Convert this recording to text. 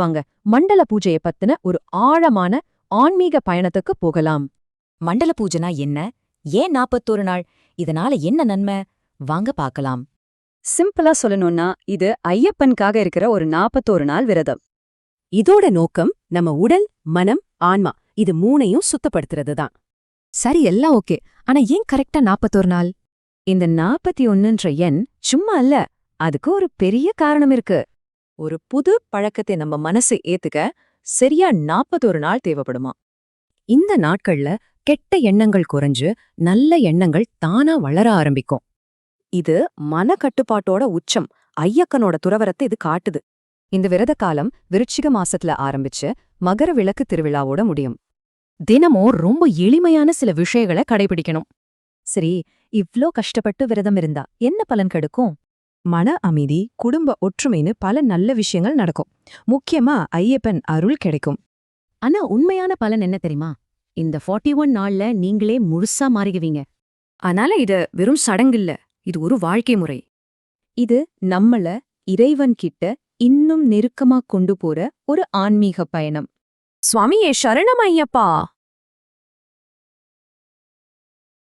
வாங்க. மண்டல பூஜைய பத்தின ஒரு ஆழமான ஆன்மீக பயணத்துக்கு போகலாம். மண்டல பூஜைனா என்ன? ஏன் நாப்பத்தோரு நாள்? இதனால என்ன நன்மை? வாங்க பார்க்கலாம். சிம்பிளா சொல்லணும்னா இது ஐயப்பனுக்காக இருக்கிற ஒரு நாப்பத்தோரு நாள் விரதம். இதோட நோக்கம் நம்ம உடல் மனம் ஆன்மா இது மூணையும் சுத்தப்படுத்துறது தான் சரி எல்லாம் ஓகே. ஆனா ஏன் கரெக்டா நாப்பத்தோரு நாள்? இந்த நாப்பத்தி ஒன்னுன்ற எண் சும்மா அல்ல அதுக்கு ஒரு பெரிய காரணம் இருக்கு. ஒரு புது பழக்கத்தை நம்ம மனசு ஏத்துக்க சரியா நாப்பத்தொரு நாள் தேவைப்படுமா? இந்த நாட்கள்ல கெட்ட எண்ணங்கள் குறைஞ்சு நல்ல எண்ணங்கள் தானா வளர ஆரம்பிக்கும். இது மன கட்டுப்பாட்டோட உச்சம் ஐயக்கனோட துறவரத்தை இது காட்டுது. இந்த விரத காலம் விருச்சிக மாசத்துல ஆரம்பிச்சு மகர விளக்கு திருவிழாவோட முடியும். தினமும் ரொம்ப எளிமையான சில விஷயங்களை கடைபிடிக்கணும். சரி இவ்ளோ கஷ்டப்பட்டு விரதம் இருந்தா என்ன பலன் கெடுக்கும்? மன அமைதி குடும்ப ஒற்றுமைன்னு பல நல்ல விஷயங்கள் நடக்கும். முக்கியமா ஐயப்பன் அருள் கிடைக்கும். ஆனா உண்மையான பலன் என்ன தெரியுமா? இந்த 41 ஒன் நாள்ல நீங்களே முழுசா மாறிடுவீங்க. அதனால இது வெறும் சடங்கில்ல இது ஒரு வாழ்க்கை முறை. இது நம்மள இறைவன் கிட்ட இன்னும் நெருக்கமா கொண்டு போற ஒரு ஆன்மீக பயணம். சுவாமியே சரணம் ஐயப்பா!